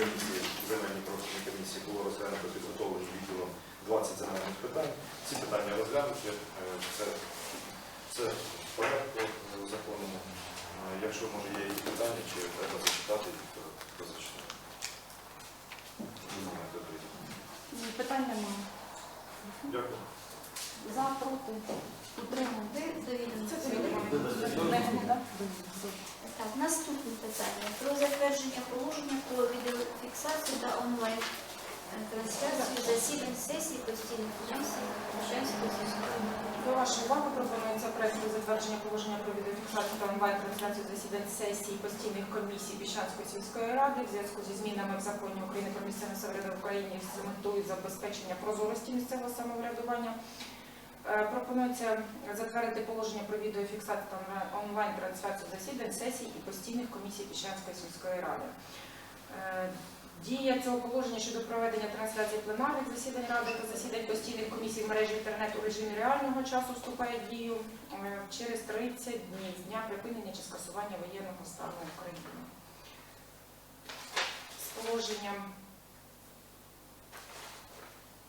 комісії, земельній профільній комісії було розглянуто підготовлені відділом 20 земельних питань. Ці питання розглянуті, е, все, все в порядку законному. Е, Якщо може є якісь питання, чи треба зачитати, то, то зачитаю. Немає Питань немає. Дякую. За, проти. Це відомо, так? Наступне питання. Про затвердження положення про відеофіксацію та онлайн е, трансляцію засідань сесії постійних комісій ради. До вашої уваги пропонується проект про затвердження положення про відеофіксацію та онлайн-трансляцію засідань сесії постійних комісій Піщанської сільської ради в зв'язку зі змінами в законі України про місцеве самоврядування в Україні з метою забезпечення прозорості місцевого самоврядування. Е, Пропонується затвердити положення про відеофіксацію та онлайн-трансляцію засідань сесій і постійних комісій Піщанської сільської ради. Дія цього положення щодо проведення трансляції пленарних засідань ради та засідань постійних комісій в мережі інтернету у режимі реального часу вступає в дію е, через 30 днів з дня припинення чи скасування воєнного стану України. З положенням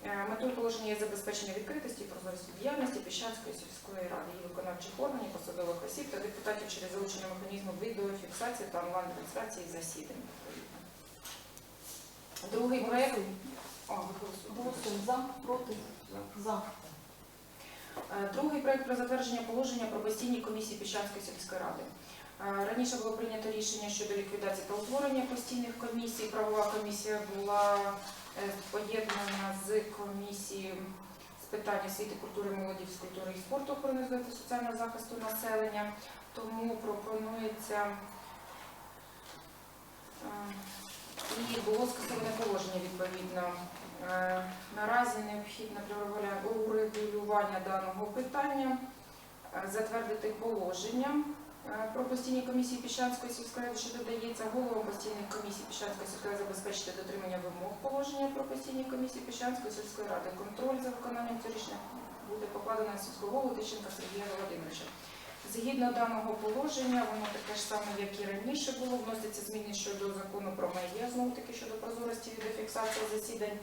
е, метою положення є забезпечення відкритості і прозорості діяльності Піщанської сільської ради, її виконавчих органів, посадових осіб та депутатів через залучення механізму відеофіксації та онлайн-трансляції засідань. Другий голосуєте. Голосуємо. За, проти, за. Е, Другий проект про затвердження положення про постійні комісії Піщанської сільської ради. Е, Раніше було прийнято рішення щодо ліквідації та утворення постійних комісій. Правова комісія була е, поєднана з комісією з питань освіти, культури, молоді, фізкультури і спорту, охорони здоров'я та соціального захисту населення. Тому пропонується і було скасоване положення відповідно. Е, Наразі необхідно для урегулювання даного питання е, затвердити положення е, про постійні комісії Піщанської сільської ради, що додається головам постійних комісій Піщанської сільської ради забезпечити дотримання вимог положення про постійні комісії Піщанської сільської ради. Контроль за виконанням цього рішення буде покладено на сільського голову Тищенка Сергія Володимировича. Згідно даного положення, воно таке ж саме, як і раніше було, вносяться зміни щодо закону про медіа, знову таки щодо прозорості відеофіксації засідань,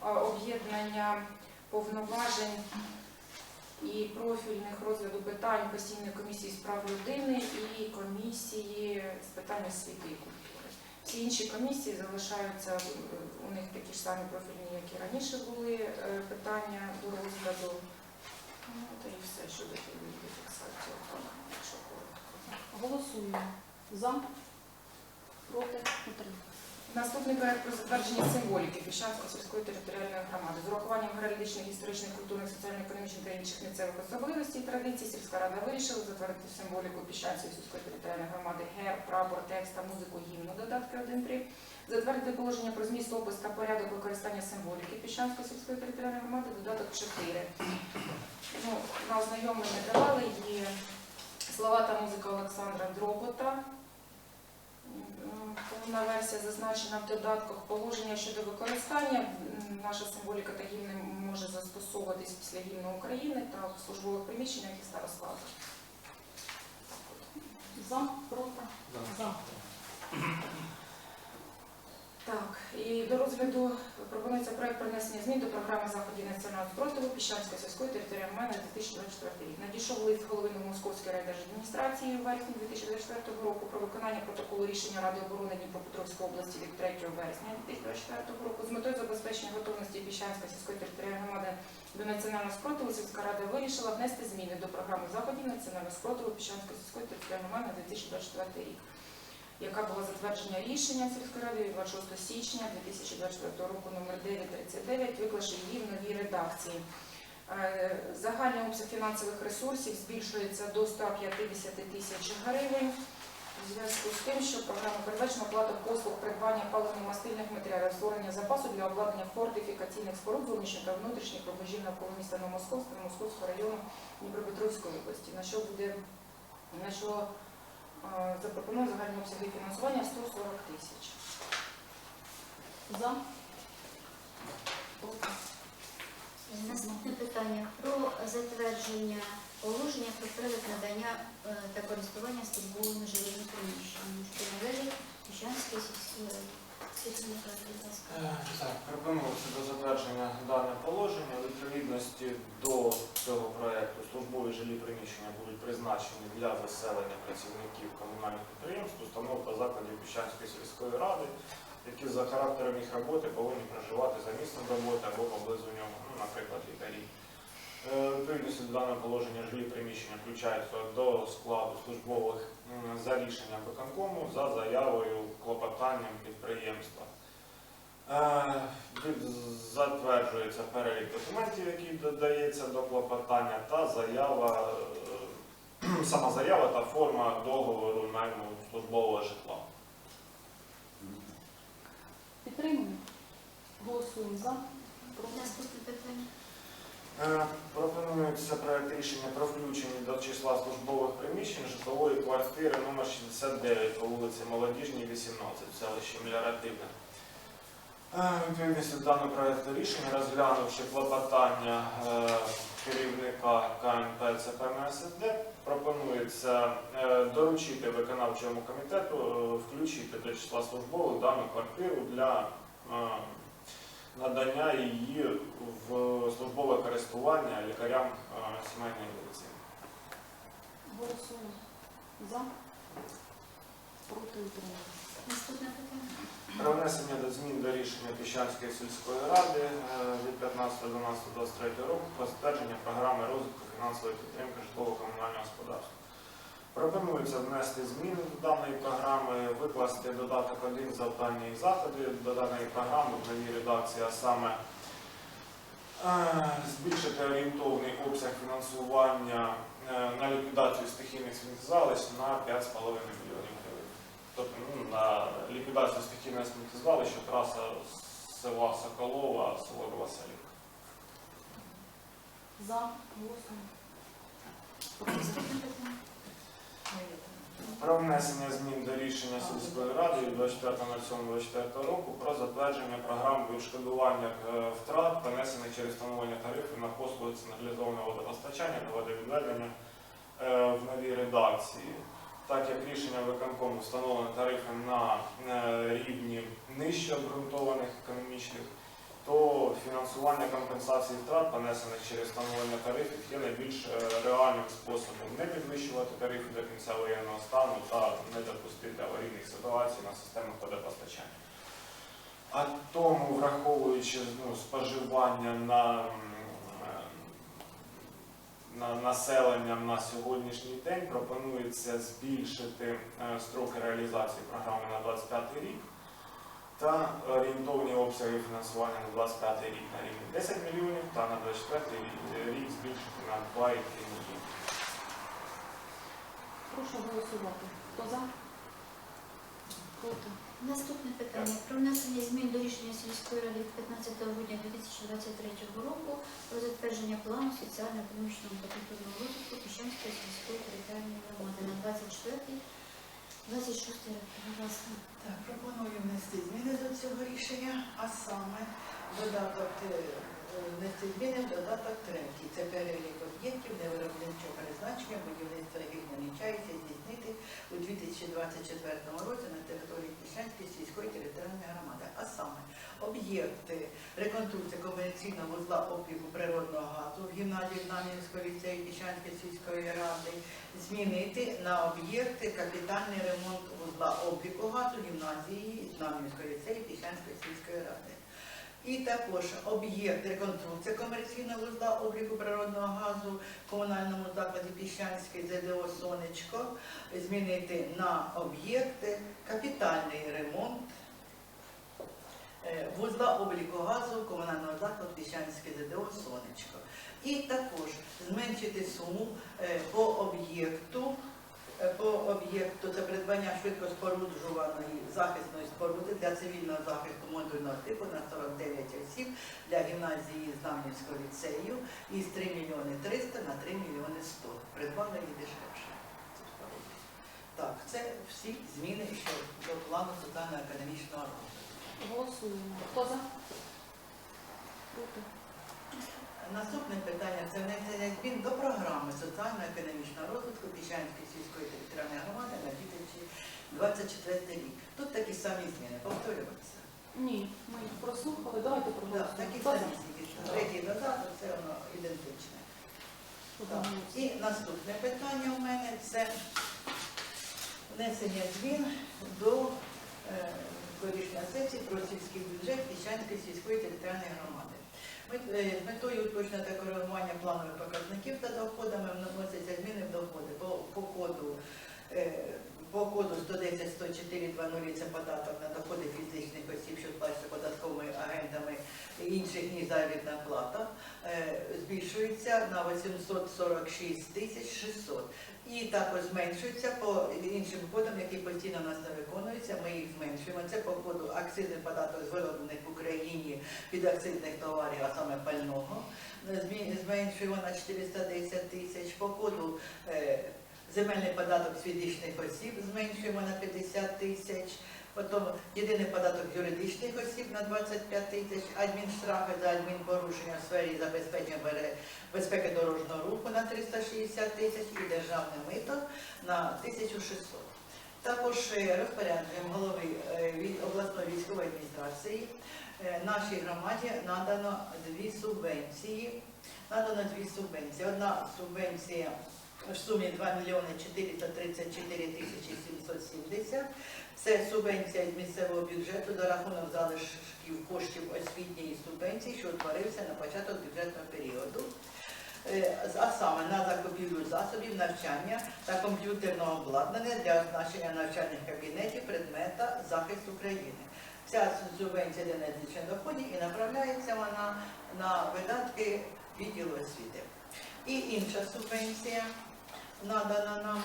об'єднання повноважень і профільних розгляду питань постійної комісії з прав людини і комісії з питань освіти і культури. Всі інші комісії залишаються е, у них такі ж самі профільні, як і раніше були е, питання до розгляду. Ну, та і все що щодо відеофіксації, так, якщо коротко. Голосуємо. За, проти, утримали. Наступний проект про затвердження символіки Піщанської сільської територіальної громади з урахуванням героїчних, історичних, культурних, соціально-економічних та інших місцевих особливостей і традицій сільська рада вирішила затвердити символіку Піщанської сільської територіальної громади герб, прапор, текст та музику гімну додатки 1.3. Затвердити положення про зміст опис та порядок використання символіки Піщанської сільської територіальної громади додаток 4. Ну, на ознайомлення давали є слова та музика Олександра Дробота. Повна версія зазначена в додатках положення щодо використання. Наша символіка та гімн може застосовуватись після гімну України та в службових приміщеннях і старославах. За, проти, за. Так, і до розгляду пропонується проект про внесення змін до програми заходів національного спротиву Піщанської сільської територіальної на 2024 рік. Надійшов лист голови Новомосковської райдержадміністрації у вересні 2024 року про виконання протоколу рішення Ради оборони Дніпропетровської області від 3 вересня 2024 року з метою забезпечення готовності Піщанської сільської територіальної громади до національного спротиву сільська рада вирішила внести зміни до програми заходів національного спротиву Піщанської сільської територіальної громади на 2024 рік яка була затверджена рішенням сільської ради 26 січня 2024 року номер 939, виклавши її в новій редакції. Е, Загальний обсяг фінансових ресурсів збільшується до 150 тисяч гривень. У зв'язку з тим, що програма передбачена оплата послуг придбання паливно-мастильних матеріалів, створення запасу для обладнання фортифікаційних споруд зовнішніх та внутрішніх рубежів навколо міста Новомосковська, Новомосковського району Дніпропетровської області, на що буде на що запропонує загальні обсяги фінансування 140 тисяч. За, проти. Наступне питання про затвердження положення про порядок надання е, та користування службовими жилими приміщеннями, що належить Піщанської сільської ради. Е, Так, пропонується до затвердження дане положення. Відповідності до цього проекту службові жилі приміщення будуть призначені для заселення працівників комунальних підприємств, установ та закладів Піщанської сільської ради, які за характером їх роботи повинні проживати за місцем роботи або поблизу нього, ну, наприклад, лікарі. Е, Відповідності до даного положення жилі приміщення включаються до складу службових за рішенням виконкому за заявою клопотанням підприємства. Е, Затверджується перелік документів, який додається до клопотання, та заява, е, сама заява та форма договору найму службового житла. Підтримуємо. Голосуємо за. Проти. Наступне питання. Е, Пропонується проект рішення про включення до числа службових приміщень житлової квартири номер 69 по вулиці Молодіжній, 18 в селищі Меліоративне. Е, Відповідності до даного проекту рішення, розглянувши клопотання е, керівника КНП ЦПМСД, пропонується доручити виконавчому комітету включити до числа службових дану квартиру для надання її в службове користування лікарям е, сімейної медицини. Голосуємо. За. Проти. Наступне питання. Про внесення до змін до рішення Піщанської сільської ради е, від 15.12.23 року про затвердження програми розвитку фінансової підтримки житлово-комунального господарства. Пропонується внести зміни до даної програми, викласти додаток 1 завдання і заходи до даної програми в даній редакції, а саме е, збільшити орієнтовний обсяг фінансування е, на ліквідацію стихійних сміттєзвалищ на 5,5 млн грн. Тобто ну, на ліквідацію стихійних сміттєзвалища траса села Соколова, село Василівка. За 8. Про внесення змін до рішення сільської ради від 24.07.24 року про затвердження програм відшкодування е, втрат, понесених через встановлення тарифів на послуги централізованого водопостачання та водовідведення е, в новій редакції. Так як рішення виконкому встановлено тарифи на е, рівні нижче обґрунтованих економічних, фінансування компенсації втрат, понесених через встановлення тарифів, є найбільш е, реальним способом не підвищувати тарифи до кінця воєнного стану та не допустити аварійних ситуацій на системах водопостачання. А тому, враховуючи ну, споживання на, е, на населенням на сьогоднішній день, пропонується збільшити е, строки реалізації програми на 25 рік та орієнтовні обсяги фінансування на 25 рік на рівні 10 мільйонів та на 24 рік збільшити на 2,3 мільйони. Прошу голосувати. Хто за? Проти. Наступне питання про внесення змін до рішення сільської ради від 15 грудня 2023 року про затвердження плану соціально-економічного та культурного розвитку Піщанської сільської територіальної громади на 24 26 роки. Так, пропоную внести зміни до цього рішення, а саме додаток е, внести зміни в додаток третій. Це перелік об'єктів невиробничого призначення, будівництва яких намічається здійснити у 2024 році на території Піщанської сільської територіальної громади. А саме об'єкти реконструкції комерційного вузла обліку природного газу в гімназії Знам'янського ліцею Піщанської сільської ради змінити на об'єкти капітальний ремонт вузла обліку газу гімназії Знам'янської ліцею Піщанської сільської ради. І також об'єкт реконструкції комерційного вузла обліку природного газу в комунальному закладі Піщанський ЗДО Сонечко змінити на об'єкти капітальний ремонт е, вузла обліку газу комунального закладу Піщанське ЗДО Сонечко. І також зменшити суму е, по об'єкту. Е, По об'єкту це придбання швидко споруджуваної захисної споруди для цивільного захисту модульного типу на 49 осіб для гімназії Знам'янського ліцею із 3 мільйони 300 на 3 мільйони 100. Придбали її дешевше. Так, це всі зміни що до плану соціально-економічного розвитку. Голосуємо. Хто за? Проти. Наступне питання це внесення змін до програми соціально-економічного розвитку Піщанської сільської територіальної громади на 2024 рік. Тут такі самі зміни, повторюватися. Да, такі Хто за? самі тільки що. Третій додаток, це воно ідентичне. Так. І наступне питання у мене це внесення змін до е, рішення сесії про сільський бюджет Піщанської сільської територіальної громади. Е, метою уточнення та коригування планових показників та доходами вносяться зміни в доходи по, по коду. По коду 110 104 20 це податок на доходи фізичних осіб, що сплачуються податковими агентами інших ніж заробітна плата, е, збільшується на 846 тисяч 600. І також зменшується по іншим кодам, які постійно у нас не виконуються. Ми їх зменшуємо. Це по коду акцизний податок з вироблених в Україні від акцизних товарів, а саме пального. Зменшуємо на 410 тисяч. По коду е, земельний податок з фізичних осіб зменшуємо на 50 тисяч. Потім єдиний податок юридичних осіб на 25 тисяч, адмінштрафи за адмінпорушення в сфері забезпечення безпеки дорожнього руху на 360 тисяч і державне мито на 1600. Також е, розпорядженням голови е, від обласної військової адміністрації е, нашій громаді надано дві субвенції. Надано дві субвенції. Одна субвенція в сумі 2 мільйони 434 тисячі 770. Це субвенція з місцевого бюджету за рахунок залишків коштів освітньої субвенції, що утворився на початок бюджетного періоду. Е, А саме на закупівлю засобів навчання та комп'ютерного обладнання для оснащення навчальних кабінетів предмета захист України. Ця субвенція йде на збільшення доходів і направляється вона на видатки відділу освіти. І інша субвенція надана нам.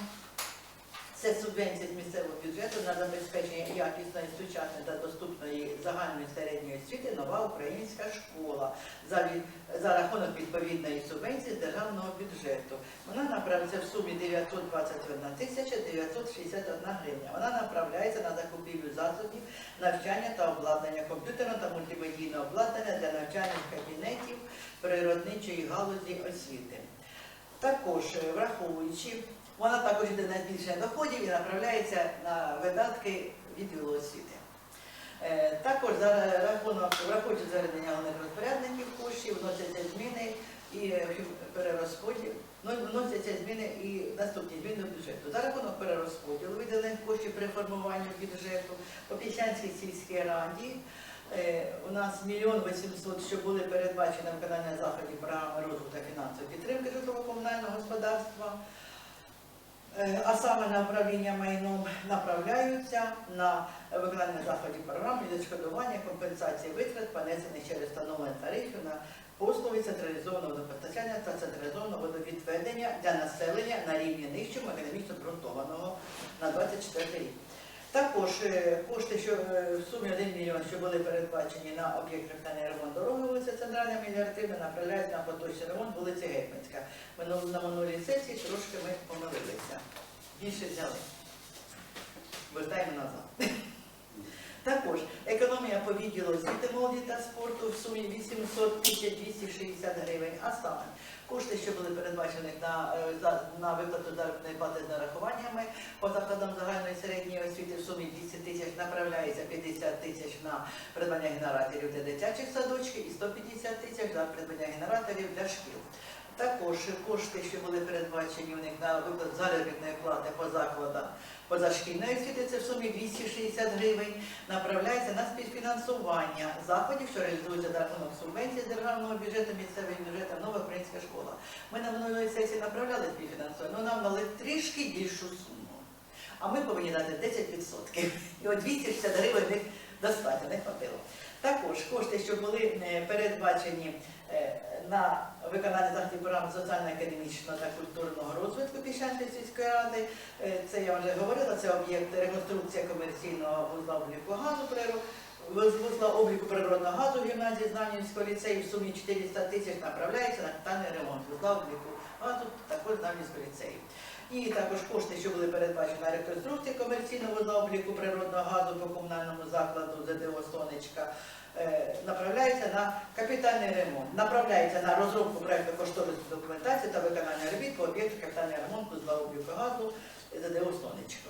Це субвенція з місцевого бюджету на забезпечення якісної, сучасної та доступної загальної середньої освіти нова українська школа за, від, за рахунок відповідної субвенції з державного бюджету. Вона направляється в сумі 921 тисяча 961 гривня. Вона направляється на закупівлю засобів навчання та обладнання комп'ютерного та мультимедійного обладнання для навчальних кабінетів природничої галузі освіти. Також е, враховуючи вона також йде на збільшення доходів і направляється на видатки відділу освіти. Е, Також за рахунок, враховуючи звернення головних розпорядників коштів, вносяться зміни і е, перерозподіл, ну, вносяться зміни і наступні зміни до бюджету. За рахунок перерозподілу виділених коштів при формуванні бюджету по Піщанській сільській раді у нас мільйон вісімсот, що були передбачені на виконання заходів програми розвитку та фінансової підтримки житлово-комунального господарства. Е, а саме на управління майном направляються на виконання заходів програм і відшкодування компенсації витрат, понесених через встановлення тарифів на послуги централізованого водопостачання та централізованого водовідведення для населення на рівні нижчому економічно обґрунтованого на 24 рік. Також е, кошти, що е, в сумі 1 мільйон, що були передбачені на об'єкт капітальний ремонт дороги вулиця Центральна мільярдивна, направляють на поточний ремонт вулиці Гетьманська. На минулій сесії трошки ми помилилися. Більше взяли. Вертаємо назад. Також економія по відділу освіти молоді та спорту в сумі 800 тисяч 260 гривень, а саме кошти, що були передбачені на, е, на виплату заробітної плати з нарахуваннями по закладам загальної середньої освіти в сумі 200 тисяч направляється 50 тисяч на придбання генераторів для дитячих садочків і 150 тисяч за придбання генераторів для шкіл. Також кошти, що були передбачені у них на виплат заробітної плати по закладам позашкільної освіти, це в сумі 260 гривень, направляється на співфінансування заходів, що реалізуються за рахунок субвенції державного бюджету, місцевим бюджетом, нова українська школа. Ми на минулої сесії направляли співфінансування, але нам дали трішки більшу суму. А ми повинні дати 10%. І от 260 гривень достатньо, не хватило. Також кошти, що були е, передбачені е, на виконання заходів програм соціально-економічного та культурного розвитку Піщанської сільської ради. Е, Це я вже говорила, це об'єкт реконструкція комерційного вузла обліку газу вузла обліку природного газу в гімназії Знам'янського ліцею в сумі 400 тисяч направляється на капітальний ремонт вузла обліку газу також Знам'янського ліцею. І також кошти, що були передбачені на реконструкцію комерційного заобліку обліку природного газу по комунальному закладу ЗДО Сонечка, е, направляється на капітальний ремонт, направляється на розробку проєкту кошторисної документації та виконання робіт по об'єкту капітального ремонту з заобліку газу ЗДО Сонечко.